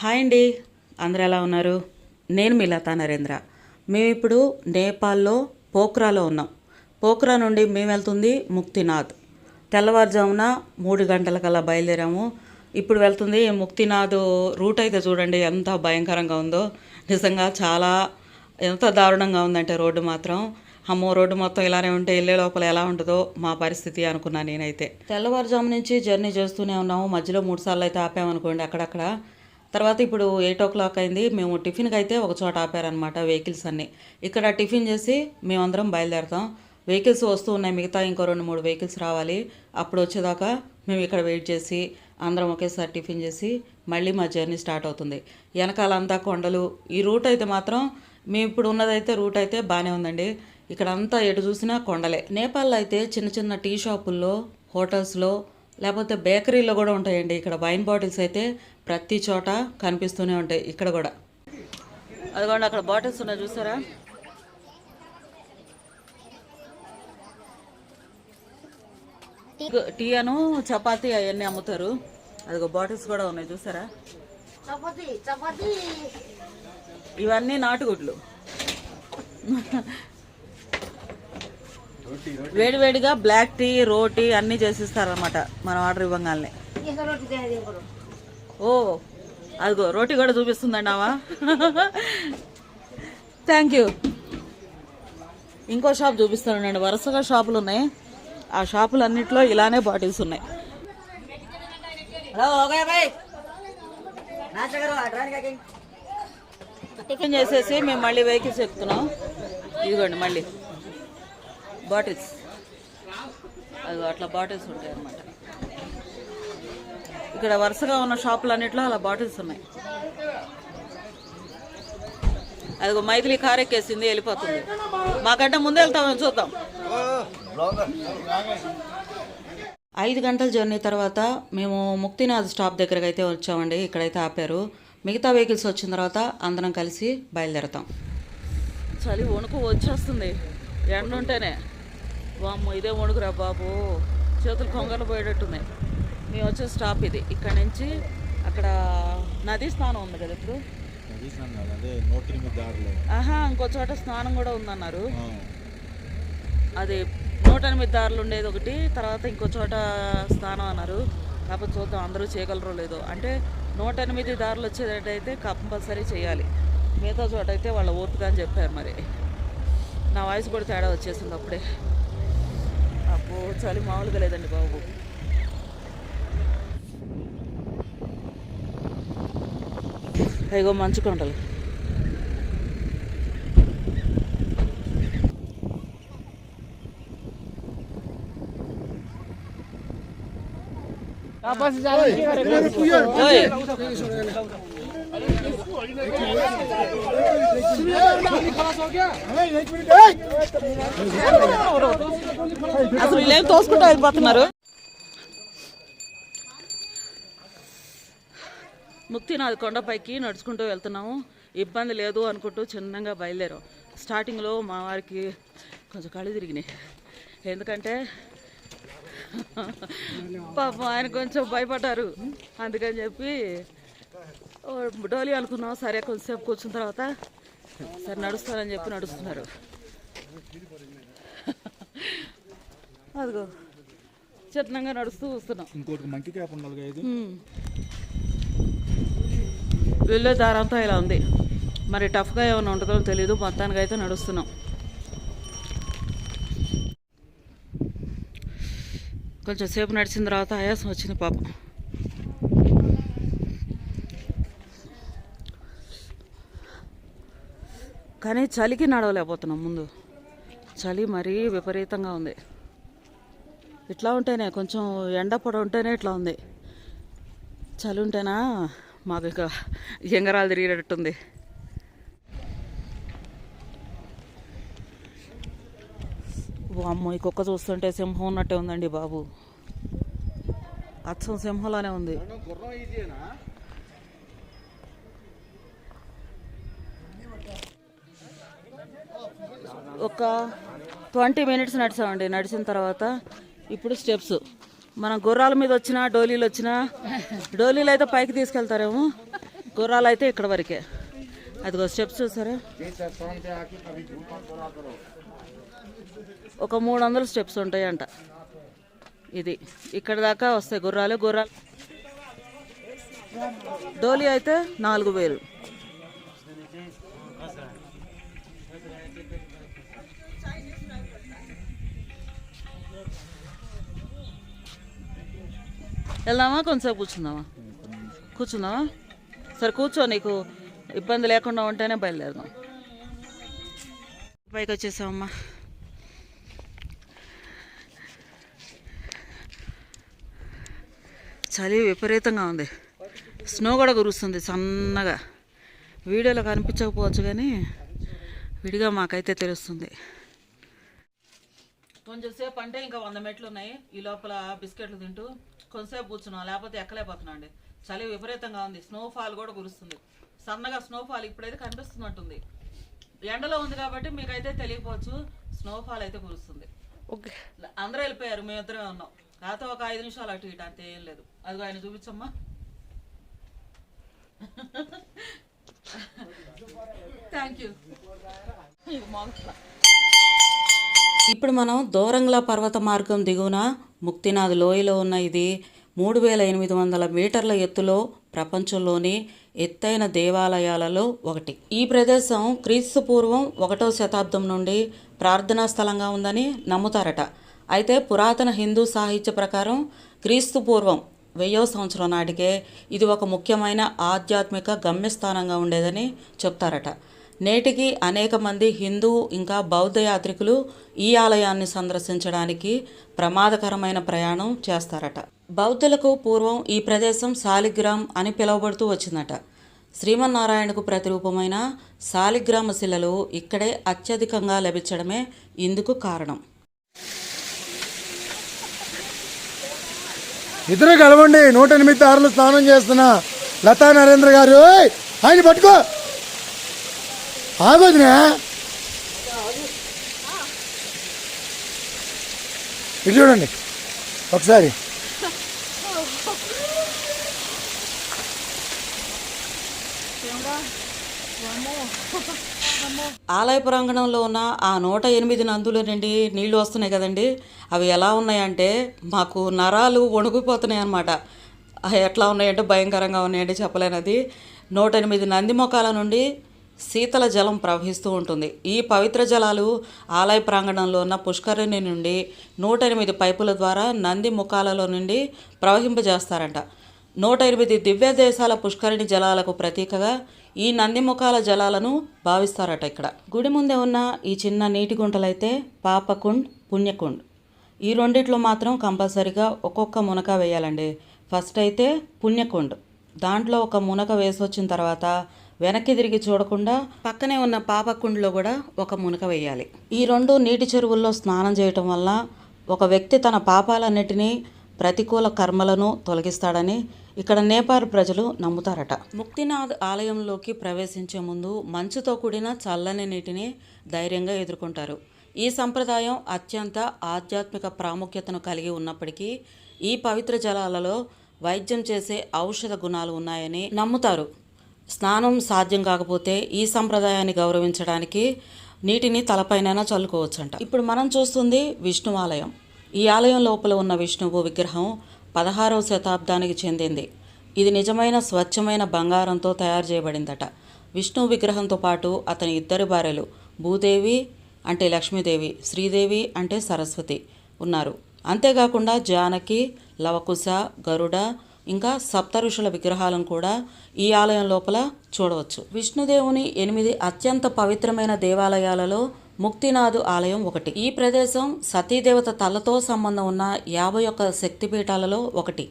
Hi అండి. అందరు ఎలా ఉన్నారు? నేను మీ లతా నరేంద్ర. మేము ఇప్పుడు నేపాల్లో పోఖ్రాలో ఉన్నాం. పోఖ్రా నుండి మేము వెళ్తుంది ముక్తినాథ్. తెల్లవారుజామున మూడు గంటలకల్లా బయలుదేరాము. ఇప్పుడు వెళ్తుంది ముక్తినాథ్ రూట్ అయితే చూడండి ఎంత భయంకరంగా ఉందో. నిజంగా చాలా ఎంత దారుణంగా ఉందంటే రోడ్డు మాత్రం. అమ్మో రోడ్డు మొత్తం ఇలానే ఉంటే వెళ్ళే లోపల ఎలా ఉంటుందో మా పరిస్థితి అనుకున్నా నేనైతే. తెల్లవారుజాము నుంచి జర్నీ చేస్తూనే ఉన్నాము. మధ్యలో మూడు సార్లు అయితే ఆపామనుకోండి అక్కడక్కడ. తర్వాత ఇప్పుడు ఎయిట్ ఓ క్లాక్ అయింది. మేము టిఫిన్కి అయితే ఒక చోట ఆపారనమాట వెహికల్స్ అన్నీ. ఇక్కడ టిఫిన్ చేసి మేమందరం బయలుదేరుతాం. వెహికల్స్ వస్తూ ఉన్నాయి. మిగతా ఇంకో రెండు మూడు వెహికల్స్ రావాలి. అప్పుడు వచ్చేదాకా మేము ఇక్కడ వెయిట్ చేసి అందరం ఒకేసారి టిఫిన్ చేసి మళ్ళీ మా జర్నీ స్టార్ట్ అవుతుంది. వెనకాలంతా కొండలు. ఈ రూట్ అయితే మాత్రం మేము ఇప్పుడు ఉన్నదైతే రూట్ అయితే బాగానే ఉందండి. ఇక్కడ అంతా ఎటు చూసినా కొండలే. నేపాల్లో అయితే చిన్న చిన్న టీ షాపుల్లో హోటల్స్లో లేకపోతే బేకరీలో కూడా ఉంటాయండి. ఇక్కడ వైన్ బాటిల్స్ అయితే ప్రతి చోట కనిపిస్తూనే ఉంటాయి ఇక్కడ కూడా. అదిగోండి అక్కడ బాటిల్స్ ఉన్నాయి చూసారా? టీ అను చపాతీ అవన్నీ అమ్ముతారు. అదిగో బాటిల్స్ కూడా ఉన్నాయి చూసారా? చపాతి చపాతి. ఇవన్నీ నాటుగుడ్లు. వేడివేడిగా బ్లాక్ టీ రోటీ అన్నీ చేసిస్తారనమాట మనం ఆర్డర్ ఇవ్వగానే ఇంకా రొట్టి తినేది ఇప్పుడు ఓ అదిగో రోటీ కూడా చూపిస్తుందండి ఆవా థ్యాంక్ యూ ఇంకో షాప్ చూపిస్తానండి వరుసగా షాపులు ఉన్నాయి. ఆ షాపులు అన్నింటిలో ఇలానే బాటిల్స్ ఉన్నాయి. టిఫిన్ చేసేసి మేము మళ్ళీ వెహికల్స్ ఎక్కుతున్నాం. ఇదిగోండి మళ్ళీ. బాటిల్స్ అది అట్లా బాటిల్స్ ఉంటాయి అన్నమాట ఇక్కడ వరుసగా ఉన్న షాపులు అన్నిట్లో అలా బాటిల్స్ ఉన్నాయి. అదిగో మైథిలి కారెక్కేసింది వెళ్ళిపోతుంది. మాకంటే ముందు వెళ్తామని చూద్దాం. ఐదు గంటల జర్నీ తర్వాత మేము ముక్తినాథ్ స్టాప్ దగ్గరకు అయితే వచ్చామండి. ఇక్కడైతే ఆపారు. మిగతా వెహికల్స్ వచ్చిన తర్వాత అందరం కలిసి బయలుదేరతాం. చలి వణుకు వచ్చేస్తుంది. ఎండ ఉంటేనే వామ్మో ఇదే వణుకురా బాబు. చేతులు కొంగలు పోయేటట్టున్నాయి. మేము వచ్చే స్టాప్ ఇది. ఇక్కడ నుంచి అక్కడ నదీ స్నానం ఉంది కదా ఇప్పుడు? ఆహా ఇంకో చోట స్నానం కూడా ఉందన్నారు. అది నూట ఎనిమిది దారులు ఉండేది ఒకటి తర్వాత ఇంకో చోట స్నానం అన్నారు. కాకపోతే చూద్దాం అందరూ చేయగలరో లేదో. అంటే నూట ఎనిమిది దారులు వచ్చేటట్టయితే కంపల్సరీ చేయాలి. మిగతా చోట అయితే వాళ్ళ ఓపిక అని చెప్పారు మరి. నా వాయిస్ కూడా తేడా వచ్చేసింది అప్పుడే. అబ్బో చలి మామూలుగా లేదండి బాబు. అయ్యో మంచు కొండలు. అసలు వీళ్ళేం తోసుకుంటూ వెళ్ళిపోతున్నారు? ముక్తినాథ్ కొండపైకి నడుచుకుంటూ వెళ్తున్నాము. ఇబ్బంది లేదు అనుకుంటూ చిన్నగా బయలుదేరాం. స్టార్టింగ్లో మా వారికి కొంచెం కళ్ళు తిరిగినాయి. ఎందుకంటే పాపం ఆయన కొంచెం భయపడ్డారు. అందుకని చెప్పి ఓ డోలి అనుకున్నాం. సరే కొంచెంసేపు కూర్చున్న తర్వాత సరే నడుస్తానని చెప్పి నడుస్తున్నారు. అదిగో చిన్నగా నడుస్తూ వస్తున్నాం. ఇంకోటి మంకీ క్యాప్ ఉండాలి. వెళ్ళే దారంతా ఇలా ఉంది. మరి టఫ్గా ఏమైనా ఉంటుందో తెలియదు మొత్తానికి అయితే నడుస్తున్నాం. కొంచెం సేపు నడిచిన తర్వాత ఆయాసం వచ్చింది పాపం. కానీ చలికి నడవలేకపోతున్నాం ముందు. చలి మరీ విపరీతంగా ఉంది. ఇట్లా ఉంటేనే కొంచెం ఎండ పొడ ఉంటేనే ఇట్లా ఉంది. చలి ఉంటేనా? మాదిరిగా ఎంగరాలు తిరిగేటట్టుంది. అమ్మో ఈ కుక్క చూస్తుంటే సింహం ఉన్నట్టే ఉందండి బాబు. అచ్చం సింహంలానే ఉంది. ఒక ట్వంటీ మినిట్స్ నడిచామండి. నడిచిన తర్వాత ఇప్పుడు స్టెప్స్. మనం గుర్రాల మీద వచ్చినా డోలీలు వచ్చినా డోలీలు అయితే పైకి తీసుకెళ్తారేమో. గుర్రాలు అయితే ఇక్కడ వరకే. అదిగో స్టెప్స్ చూసారా? ఒక మూడు వందల స్టెప్స్ ఉంటాయంట. ఇది ఇక్కడ దాకా వస్తాయి గుర్రాలు. గుర్రాలు. డోలీ అయితే నాలుగు వేలు. వెళ్దామా? కొంతసేపు కూర్చుందామా? కూర్చుందామా? సరే కూర్చో నీకు ఇబ్బంది లేకుండా ఉంటేనే బయలుదేరదాం. పైకి వచ్చేసామమ్మా చలి విపరీతంగా ఉంది. స్నో కూడా కురుస్తుంది సన్నగా. వీడియోలో కనిపించకపోవచ్చు కానీ విడిగా మాకైతే తెలుస్తుంది. కొంచెంసేపు అంటే ఇంకా వంద మెట్లు ఉన్నాయి. ఈ లోపల బిస్కెట్లు తింటూ కొంతసేపు కూర్చున్నాం లేకపోతే ఎక్కలేకపోతున్నాం అండి చలి విపరీతంగా ఉంది. స్నోఫాల్ కూడా కురుస్తుంది. సన్నగా స్నోఫాల్ ఇప్పుడైతే కనిపిస్తున్నట్టుంది. ఎండలో ఉంది కాబట్టి మీకైతే తెలియకపోవచ్చు స్నోఫాల్ అయితే కురుస్తుంది. ఓకే. అందరూ వెళ్ళిపోయారు మేమిద్దరమే ఉన్నాం. కాకపోతే ఒక ఐదు నిమిషాలు అటు ఇటు అంతే ఏం లేదు. అదిగో ఆయన చూపించమ్మా. థ్యాంక్ యూ ఇప్పుడు మనం దూరంగా పర్వత మార్గం దిగువన ముక్తినాథ్ లోయలో ఉన్న ఇది మూడు వేల ఎనిమిది వందల మీటర్ల ఎత్తులో ప్రపంచంలోని ఎత్తైన దేవాలయాలలో ఒకటి. ఈ ప్రదేశం క్రీస్తు పూర్వం ఒకటో శతాబ్దం నుండి ప్రార్థనా స్థలంగా ఉందని నమ్ముతారట. అయితే పురాతన హిందూ సాహిత్య ప్రకారం క్రీస్తు పూర్వం వెయ్యో సంవత్సరం నాటికే ఇది ఒక ముఖ్యమైన ఆధ్యాత్మిక గమ్యస్థానంగా ఉండేదని చెప్తారట. నేటికి అనేక మంది హిందూ ఇంకా బౌద్ధ యాత్రికులు ఈ ఆలయాన్ని సందర్శించడానికి ప్రమాదకరమైన ప్రయాణం చేస్తారట. బౌద్ధులకు పూర్వం ఈ ప్రదేశం శాలిగ్రామ్ అని పిలువబడుతూ వచ్చిందట. శ్రీమన్నారాయణకు ప్రతిరూపమైన శాలిగ్రామ శిలలు ఇక్కడే అత్యధికంగా లభించడమే ఇందుకు కారణం. ఇద్దరు కలవండి. నూట ఎనిమిది ఆరులు స్నానం చేస్తున్న లతా నరేంద్ర గారు. ఆయన పట్టుకో. ఆగొదినా? ఇటు చూడండి. ఒకసారి. ఆలయ ప్రాంగణంలో ఉన్న ఆ నూట ఎనిమిది నందుల నుండి నీళ్ళు వస్తున్నాయి కదండి. అవి ఎలా ఉన్నాయంటే మాకు నరాలు వణుకుపోతున్నాయి అన్నమాట. ఎట్లా ఉన్నాయంటే భయంకరంగా ఉన్నాయంటే చెప్పలేనది. నూట ఎనిమిది నంది మొఖాల నుండి శీతల జలం ప్రవహిస్తూ ఉంటుంది. ఈ పవిత్ర జలాలు ఆలయ ప్రాంగణంలో ఉన్న పుష్కరిణి నుండి నూట ఎనిమిది పైపుల ద్వారా నంది ముఖాలలో నుండి ప్రవహింపజేస్తారంట. నూట ఎనిమిది దివ్య దేశాల పుష్కరిణి జలాలకు ప్రతీకగా ఈ నందిముఖాల జలాలను భావిస్తారట ఇక్కడ. గుడి ముందే ఉన్న ఈ చిన్న నీటి గుంటలైతే పాపకుండ్ పుణ్యకుండ్. ఈ రెండిట్లో మాత్రం కంపల్సరీగా ఒక్కొక్క మునక వేయాలండి. ఫస్ట్ అయితే పుణ్యకుండ్. దాంట్లో ఒక మునక వేసి వచ్చిన తర్వాత వెనక్కి తిరిగి చూడకుండా పక్కనే ఉన్న పాపకుండ్లో కూడా ఒక మునక వేయాలి. ఈ రెండు నీటి చెరువుల్లో స్నానం చేయటం వల్ల ఒక వ్యక్తి తన పాపాలన్నిటినీ ప్రతికూల కర్మలను తొలగిస్తాడని ఇక్కడ నేపాల్ ప్రజలు నమ్ముతారట. ముక్తినాథ్ ఆలయంలోకి ప్రవేశించే ముందు మంచుతో కూడిన చల్లని నీటిని ధైర్యంగా ఎదుర్కొంటారు. ఈ సంప్రదాయం అత్యంత ఆధ్యాత్మిక ప్రాముఖ్యతను కలిగి ఉన్నప్పటికీ ఈ పవిత్ర జలాలలో వైద్యం చేసే ఔషధ గుణాలు ఉన్నాయని నమ్ముతారు. స్నానం సాధ్యం కాకపోతే ఈ సంప్రదాయాన్ని గౌరవించడానికి నీటిని తలపైన చల్లుకోవచ్చంట. ఇప్పుడు మనం చూస్తుంది విష్ణు ఆలయం. ఈ ఆలయం లోపల ఉన్న విష్ణువు విగ్రహం పదహారవ శతాబ్దానికి చెందింది. ఇది నిజమైన స్వచ్ఛమైన బంగారంతో తయారు చేయబడిందట. విష్ణు విగ్రహంతో పాటు అతని ఇద్దరు భార్యలు భూదేవి అంటే లక్ష్మీదేవి శ్రీదేవి అంటే సరస్వతి ఉన్నారు. అంతేకాకుండా జానకి లవకుశ గరుడ ఇంకా సప్త ఋషుల విగ్రహాలను కూడా ఈ ఆలయం లోపల చూడవచ్చు. విష్ణుదేవుని ఎనిమిది అత్యంత పవిత్రమైన దేవాలయాలలో ముక్తినాథు ఆలయం ఒకటి. ఈ ప్రదేశం సతీదేవత తలతో సంబంధం ఉన్న యాభై ఒక్క శక్తిపీఠాలలో ఒకటి.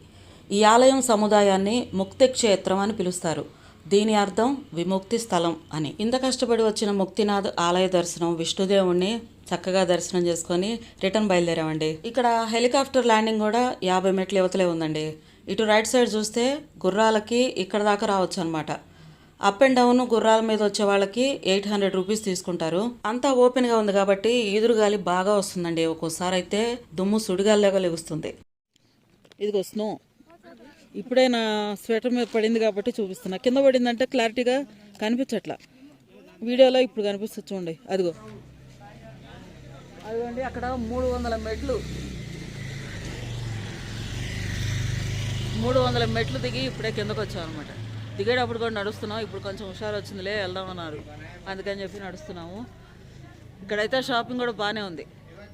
ఈ ఆలయం సముదాయాన్ని ముక్తి క్షేత్రం అని పిలుస్తారు. దీని అర్థం విముక్తి స్థలం అని. ఇంత కష్టపడి వచ్చిన ముక్తినాథ్ ఆలయ దర్శనం విష్ణుదేవుణ్ణి చక్కగా దర్శనం చేసుకొని రిటర్న్ బయలుదేరామండి. ఇక్కడ హెలికాప్టర్ ల్యాండింగ్ కూడా యాభై మెట్ల యువతలే ఉందండి. ఇటు రైట్ సైడ్ చూస్తే గుర్రాలకి ఇక్కడ దాకా రావచ్చు అనమాట అప్ అండ్ డౌన్ గుర్రాల మీద వచ్చే వాళ్ళకి ఎయిట్ హండ్రెడ్ రూపీస్ తీసుకుంటారు. అంతా ఓపెన్గా ఉంది కాబట్టి ఈదురుగాలి బాగా వస్తుందండి. ఒక్కోసారి అయితే దుమ్ము సుడిగాలిలాగా లెగుస్తుంది. ఇదిగో స్నో. ఇప్పుడే నా స్వెటర్ మీద పడింది కాబట్టి చూపిస్తున్నా. కింద పడిందంటే క్లారిటీగా కనిపించట్లా. వీడియోలో ఇప్పుడు కనిపిస్తుంది చూడండి. అదిగో. అదిగోండి అక్కడ మూడు వందల మెట్లు. మూడు వందల మెట్లు దిగి ఇప్పుడే కిందకు వచ్చాం అనమాట దిగేటప్పుడు కూడా నడుస్తున్నాం. ఇప్పుడు కొంచెం హుషారు వచ్చిందిలే వెళ్దామన్నారు. అందుకని చెప్పి నడుస్తున్నాము. ఇక్కడైతే షాపింగ్ కూడా బాగానే ఉంది.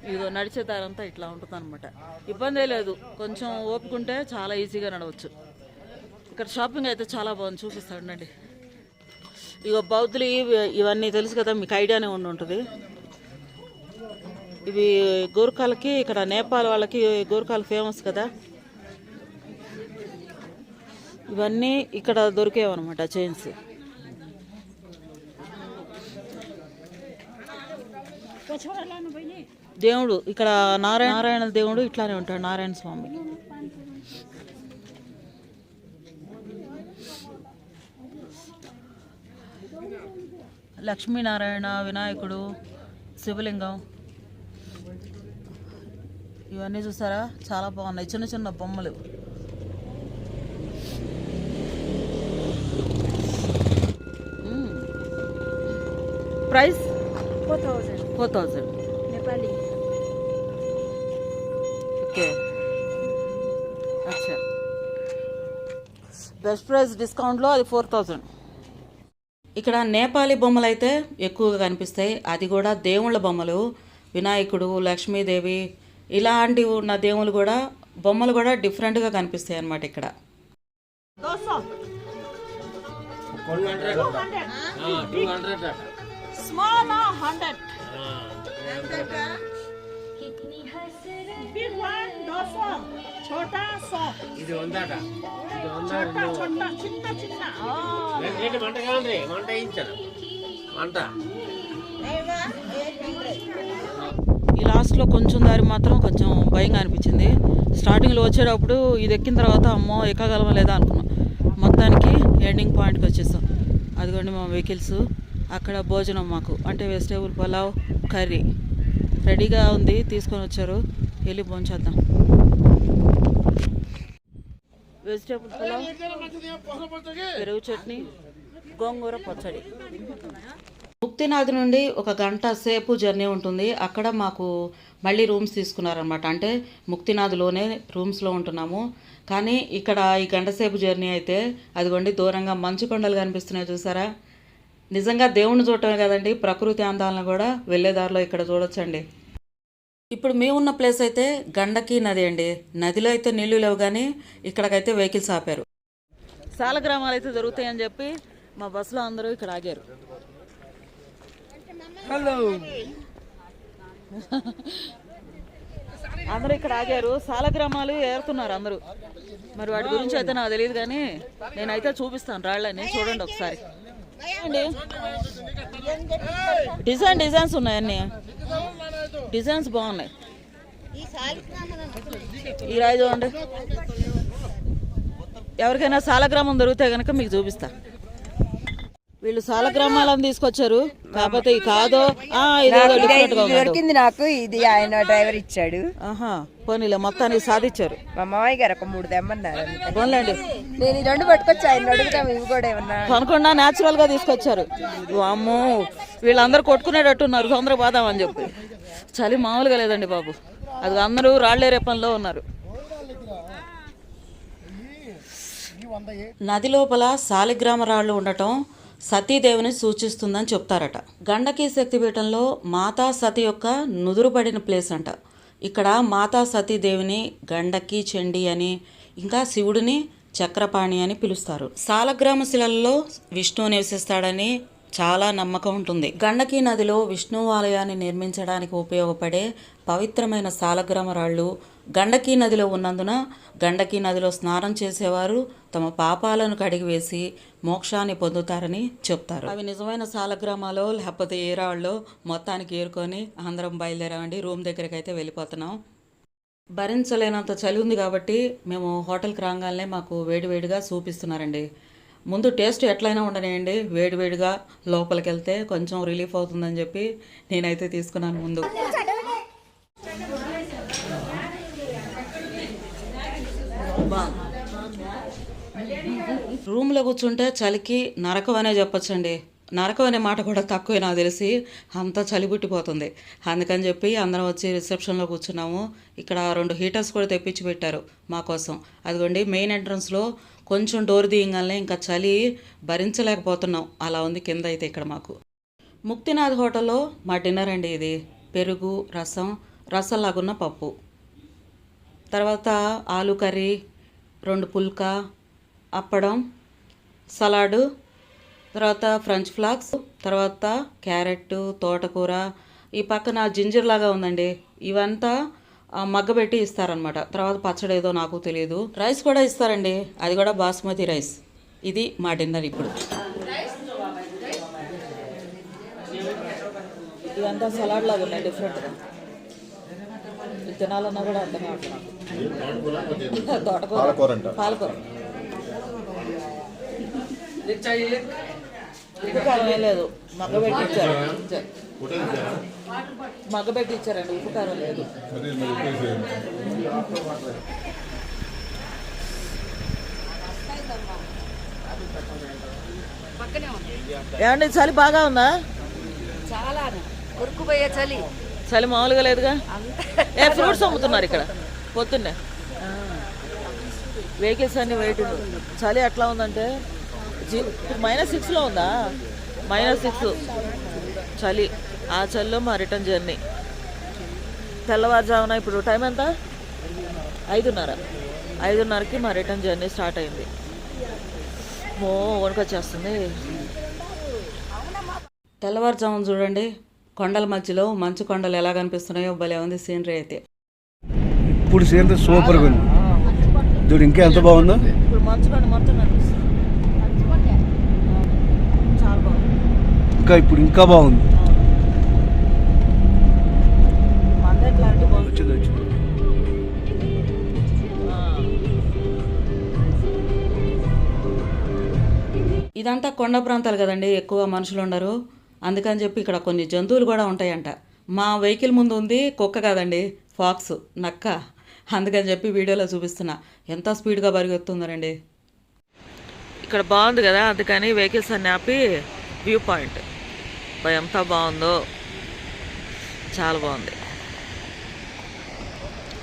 ఇదిగో నడిచే దారంతా ఇట్లా ఉంటుంది అనమాట ఇబ్బంది లేదు. కొంచెం ఓపిక ఉంటే చాలా ఈజీగా నడవచ్చు. ఇక్కడ షాపింగ్ అయితే చాలా బాగుంది. చూపిస్తాడండి ఇగో బౌద్ధులు ఇవన్నీ తెలుసు కదా మీకు ఐడియానే ఉండి ఉంటుంది. ఇవి గోర్ఖాలకి ఇక్కడ నేపాల్ వాళ్ళకి గోర్ఖాలు ఫేమస్ కదా. ఇవన్నీ ఇక్కడ దొరికేవన్నమాట చైన్స్ దేవుడు ఇక్కడ నారాయణ నారాయణ దేవుడు ఇట్లానే ఉంటాడు నారాయణ స్వామి. లక్ష్మీనారాయణ వినాయకుడు శివలింగం. ఇవన్నీ చూసారా? చాలా బాగున్నాయి చిన్న చిన్న బొమ్మలు. Price four thousand four thousand Okay. Okay best price డిస్కౌంట్లో అది ఫోర్ థౌజండ్ ఇక్కడ నేపాలీ బొమ్మలు అయితే ఎక్కువగా కనిపిస్తాయి. అది కూడా దేవుళ్ళ బొమ్మలు. వినాయకుడు లక్ష్మీదేవి ఇలాంటి ఉన్న దేవుళ్ళు కూడా బొమ్మలు కూడా డిఫరెంట్గా కనిపిస్తాయి అన్నమాట ఇక్కడ. హండ్రెడ్ ఇది ఉందట ఇది ఉందా? రెండు మంట కావాలి మంట వేయించాను మంట ఈ లాస్ట్లో కొంచెం దారి మాత్రం కొంచెం భయంగా అనిపించింది. స్టార్టింగ్లో వచ్చేటప్పుడు ఇది ఎక్కిన తర్వాత అమ్మో ఎక్కగలమా లేదా అనుకున్నాం. మొత్తానికి ఎండింగ్ పాయింట్కి వచ్చేసాం. అదిగోండి మా వెహికల్స్ అక్కడ భోజనం మాకు. అంటే వెజిటేబుల్ పలావ్ కర్రీ. రెడీగా ఉంది తీసుకొని వచ్చారు. వెళ్ళి భోంచేద్దాం వెజిటేబుల్ పలావ్ పెరుగు చట్నీ గోంగూర పచ్చడి. ముక్తినాథ్ నుండి ఒక గంట సేపు జర్నీ ఉంటుంది. అక్కడ మాకు మళ్ళీ రూమ్స్ తీసుకున్నారనమాట అంటే ముక్తినాథ్లోనే రూమ్స్లో ఉంటున్నాము. కానీ ఇక్కడ ఈ గంట సేపు జర్నీ అయితే అదిగోండి దూరంగా మంచు కొండలు కనిపిస్తున్నాయి చూసారా? నిజంగా దేవుణ్ణి చూడటమే కదండి. ప్రకృతి అందాలను కూడా వెళ్ళేదారిలో ఇక్కడ చూడొచ్చండి. ఇప్పుడు మేము ఉన్న ప్లేస్ అయితే గండకి నది అండి. నదిలో అయితే నీళ్ళు లేవు కానీ ఇక్కడికైతే వెహికల్స్ ఆపారు. సాల గ్రామాలు అయితే దొరుకుతాయని చెప్పి మా బస్సులో అందరూ ఇక్కడ ఆగారు. హలో. అందరూ ఇక్కడ ఆగారు. సాల గ్రామాలు ఏరుతున్నారు అందరూ. మరి వాటి గురించి అయితే నాకు తెలియదు కానీ నేనైతే చూపిస్తాను. రాళ్ళని. చూడండి ఒకసారి. డిజైన్ డిజైన్స్ ఉన్నాయన్నీ డిజైన్స్ బాగున్నాయి. ఈ రాయి చూడండి ఎవరికైనా సాలగ్రామం దొరికితే కనుక మీకు చూపిస్తా. వీళ్ళు సాలగ్రామాలను తీసుకొచ్చారు. కాకపోతే కాదో ఇది ఉన్నట్టు. దొరికింది నాకు. ఇది ఆయన డ్రైవర్ ఇచ్చాడు. ఆహా పోనీలే మొత్తానికి సాధించారు. మా మామయ్య గారు ఒక మూడు తెమ్మన్నారు. పోన్లేండి. నేను ఈ రెండు పట్టుకొచ్చి ఆయన అడుగుతాం ఇవి కూడా ఏమన్నా. కొనకుండా న్యాచురల్గా తీసుకొచ్చారు. అమ్మో వీళ్ళందరూ కొట్టుకునేటట్టున్నారు తొందరగా పోదామని చెప్పి. చలి మామూలుగా లేదండి బాబు. అది అందరూ రాళ్ళేరే పనిలో ఉన్నారు. నది లోపల శాలిగ్రామ రాళ్ళు ఉండటం సతీదేవిని సూచిస్తుందని చెప్తారట. గండకీ శక్తిపీఠంలో మాతా సతి యొక్క నుదురుపడిన ప్లేస్ అంట. ఇక్కడ మాతా సతీదేవిని గండకి చండి అని ఇంకా శివుడిని చక్రపాణి అని పిలుస్తారు. సాలగ్రామ శిలల్లో విష్ణువు నివసిస్తాడని చాలా నమ్మకం ఉంటుంది. గండకీ నదిలో విష్ణు ఆలయాన్ని నిర్మించడానికి ఉపయోగపడే పవిత్రమైన సాలగ్రామ రాళ్ళు గండకీ నదిలో ఉన్నందున గండకీ నదిలో స్నానం చేసేవారు తమ పాపాలను కడిగివేసి మోక్షాన్ని పొందుతారని చెప్తారు. అవి నిజమైన సాలగ్రామాలో లేకపోతే ఏ రాళ్ళో మొత్తానికి ఏరుకొని అందరం బయలుదేరామండి. రూమ్ దగ్గరికి అయితే వెళ్ళిపోతున్నాం. భరించలేనంత చలి ఉంది కాబట్టి మేము హోటల్కి రాగానే మాకు వేడివేడిగా చూపిస్తున్నారండి ముందు టేస్ట్ ఎట్లయినా ఉండనియండి. వేడివేడిగా లోపలికి వెళ్తే కొంచెం రిలీఫ్ అవుతుందని చెప్పి నేనైతే తీసుకున్నాను ముందు బాగుంది రూమ్లో కూర్చుంటే చలికి నరకం అనే చెప్పొచ్చండి. నరకం అనే మాట కూడా తక్కువే నాకు తెలిసి. అంతా చలి పుట్టిపోతుంది. అందుకని చెప్పి అందరం వచ్చి రిసెప్షన్లో కూర్చున్నాము. ఇక్కడ రెండు హీటర్స్ కూడా తెప్పించి పెట్టారు మా కోసం. అదిగోండి మెయిన్ ఎంట్రన్స్లో కొంచెం డోర్ తీయగానే ఇంకా చలి భరించలేకపోతున్నాం. అలా ఉంది కింద అయితే ఇక్కడ మాకు. ముక్తినాథ్ హోటల్లో మా డిన్నర్ అండి ఇది. పెరుగు రసం రసంలాగున్న పప్పు. తర్వాత ఆలు కర్రీ రెండు పుల్కా అప్పడం సలాడు తర్వాత ఫ్రెంచ్ ఫ్లాక్స్ తర్వాత క్యారెట్ తోటకూర ఈ పక్కన జింజర్ లాగా ఉందండి. ఇవంతా మగ్గబెట్టి ఇస్తారనమాట తర్వాత పచ్చడి ఏదో నాకు తెలియదు రైస్ కూడా ఇస్తారండి. అది కూడా బాస్మతి రైస్. ఇది మా డిన్నర్ ఇప్పుడు. ఇవంతా సలాడ్ లాగా ఉన్నాయి డిఫరెంట్గా ఇది తినాలన్నా కూడా అర్థం కావట్లేదు తోటకూర. పాలకూర. ఉప్పు కారం లేదు మగ్గబెట్టి ఇచ్చారు మగ్గబెట్టి ఇచ్చారండి ఉప్పు కారం లేదు ఏమండి చలి బాగా ఉందా చాలా కొరుకుపోయే చలి చలి మామూలుగా లేదుగా ఏ ఫ్రూట్స్ అమ్ముతున్నారు ఇక్కడ పొద్దున్నే వెహికల్స్ అన్ని వెయిట్ చలి ఎట్లా ఉందంటే మైనస్ సిక్స్లో ఉందా? మైనస్ సిక్స్ చలి. ఆ చలిలో మా రిటర్న్ జర్నీ తెల్లవారుజామున ఇప్పుడు టైం ఎంత? ఐదున్నర. ఐదున్నరకి మా రిటర్న్ జర్నీ స్టార్ట్ అయింది. ఓ వణుకొచ్చేస్తుంది తెల్లవారుజామున చూడండి కొండల మధ్యలో మంచు కొండలు ఎలా కనిపిస్తున్నాయో భలే ఉంది సీనరీ అయితే. ఇప్పుడు సీనరీ సూపర్గా ఉంది. చూడు ఇంకా ఎంత బాగుందో? ఇప్పుడు మంచు కొండ మొత్తం కనిపిస్తుంది చాలా బాగుంది ఇంకా ఇప్పుడు ఇంకా బాగుంది. ఇదంతా కొండ ప్రాంతాలు కదండి ఎక్కువ మనుషులు ఉండరు. అందుకని చెప్పి ఇక్కడ కొన్ని జంతువులు కూడా ఉంటాయంట. మా వెహికల్ ముందు ఉంది కుక్క కాదండి ఫాక్స్ నక్క. అందుకని చెప్పి వీడియోలో చూపిస్తున్నా. ఎంత స్పీడ్గా పరిగెత్తుందరండి ఇక్కడ బాగుంది కదా అందుకని వెహికల్స్ అన్ని ఆపి వ్యూ పాయింట్. అబ్బాయి ఎంత బాగుందో చాలా బాగుంది.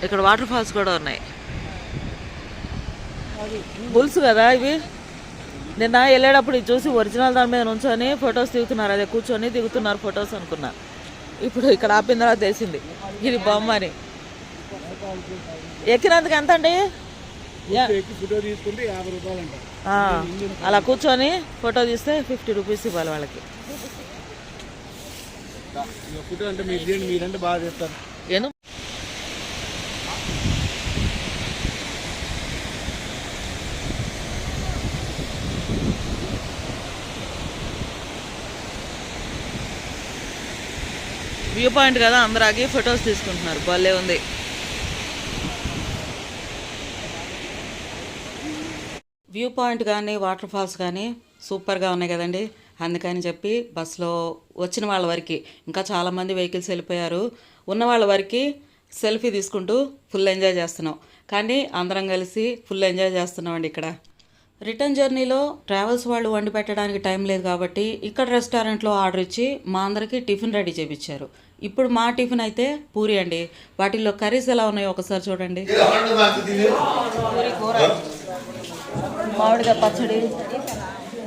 ఇక్కడ వాటర్ ఫాల్స్ కూడా ఉన్నాయి. బుల్స్ కదా ఇవి? నిన్న వెళ్ళేటప్పుడు ఇది చూసి ఒరిజినల్ దాని మీద నుంచొని ఫొటోస్ దిగుతున్నారు. అదే కూర్చొని దిగుతున్నారు ఫొటోస్ అనుకున్నా. ఇప్పుడు ఇక్కడ ఆపిన తర్వాత తెలిసింది. ఇది బొమ్మ అని. ఎక్కినందుకు ఎంత అండి? ఆ, అలా కూర్చొని ఫోటో తీస్తే ఫిఫ్టీ రూపీస్ ఇవ్వాలి వాళ్ళకి. ఫోటో అంటే మీరు చేయండి మీరంటే బాగా చేస్తారు. ఏను? వ్యూ పాయింట్ కదా అందరు ఆగి ఫొటోస్ తీసుకుంటున్నారు. భలే ఉంది. వ్యూ పాయింట్ కానీ వాటర్ ఫాల్స్ కానీ సూపర్గా ఉన్నాయి కదండి. అందుకని చెప్పి బస్సులో వచ్చిన వాళ్ళ వరకు. ఇంకా చాలామంది వెహికల్స్ వెళ్ళిపోయారు. ఉన్న వాళ్ళ వరకు సెల్ఫీ తీసుకుంటూ ఫుల్ ఎంజాయ్ చేస్తున్నాం. కానీ అందరం కలిసి ఫుల్ ఎంజాయ్ చేస్తున్నామండి ఇక్కడ. రిటర్న్ జర్నీలో ట్రావెల్స్ వాళ్ళు వండి పెట్టడానికి టైం లేదు కాబట్టి ఇక్కడ రెస్టారెంట్లో ఆర్డర్ ఇచ్చి మా అందరికీ టిఫిన్ రెడీ చేయించారు ఇప్పుడు మా టిఫిన్ అయితే పూరి అండి. వాటిల్లో కర్రీస్ ఎలా ఉన్నాయో ఒకసారి చూడండి. పూరి కూర. మామిడికాయ పచ్చడి.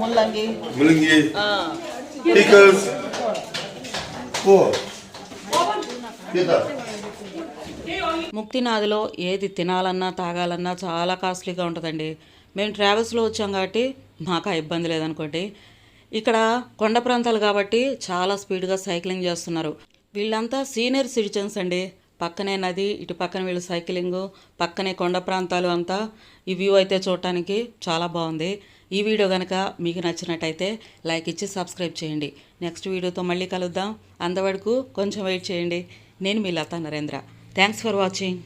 ముల్లంగి. ములింగి ఆ, పికల్స్ ఫోర్ గీత ముక్తినాథ్లో ఏది తినాలన్నా తాగాలన్నా చాలా కాస్ట్లీగా ఉంటుందండి. మేము ట్రావెల్స్లో వచ్చాం కాబట్టి మాకు ఆ ఇబ్బంది లేదనుకోండి. ఇక్కడ కొండ ప్రాంతాలు కాబట్టి చాలా స్పీడ్గా సైక్లింగ్ చేస్తున్నారు. వీళ్ళంతా సీనియర్ సిటిజన్స్ అండి. పక్కనే నది ఇటు పక్కన వీళ్ళు సైక్లింగ్ పక్కనే కొండ ప్రాంతాలు అంతా. ఈ వ్యూ అయితే చూడటానికి చాలా బాగుంది. ఈ వీడియో కనుక మీకు నచ్చినట్టయితే లైక్ ఇచ్చి సబ్స్క్రైబ్ చేయండి. నెక్స్ట్ వీడియోతో మళ్ళీ కలుద్దాం. అంతవరకు కొంచెం వెయిట్ చేయండి. నేను మీ Latha Narendra. Thanks for watching.